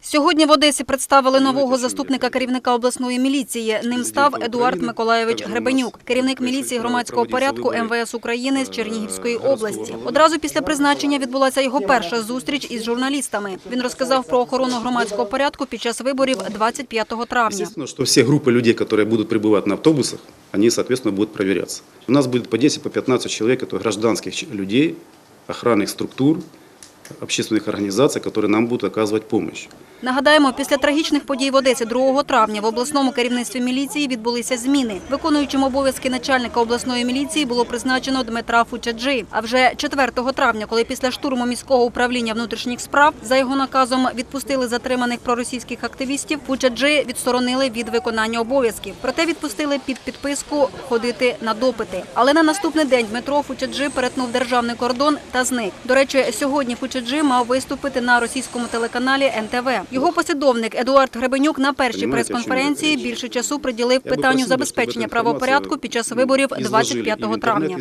Сьогодні в Одесі представили нового заступника керівника обласної міліції. Ним став Едуард Миколаєвич Гребенюк, керівник міліції громадського порядку МВС України з Чернігівської області. Одразу після призначення відбулася його перша зустріч із журналістами. Він розказав про охорону громадського порядку під час виборів 25 травня. Естественно, что все группы людей, которые будут прибывать на автобусах, они, соответственно, будут проверяться. У нас будет по 10, по 15 человек, это гражданских ч- людей, охранных структур, общественных организаций, которые нам будут оказывать помощь. Нагадаємо, після трагічних подій в Одесі 2 травня в обласному керівництві міліції відбулися зміни. Виконуючим обов'язки начальника обласної міліції було призначено Дмитра Фучаджи. А вже 4 травня, коли після штурму міського управління внутрішніх справ за його наказом відпустили затриманих проросійських активістів, Фучаджи відсторонили від виконання обов'язків. Проте відпустили під підписку ходити на допити. Але на наступний день Дмитро Фучаджи перетнув державний кордон та зник. До речі, сьогодні Фучаджи мав виступити на російському телеканалі НТВ. Його послідовник Едуард Гребенюк на першій прес-конференції більше часу приділив питанню забезпечення правопорядку під час виборів изложили и 25 травня.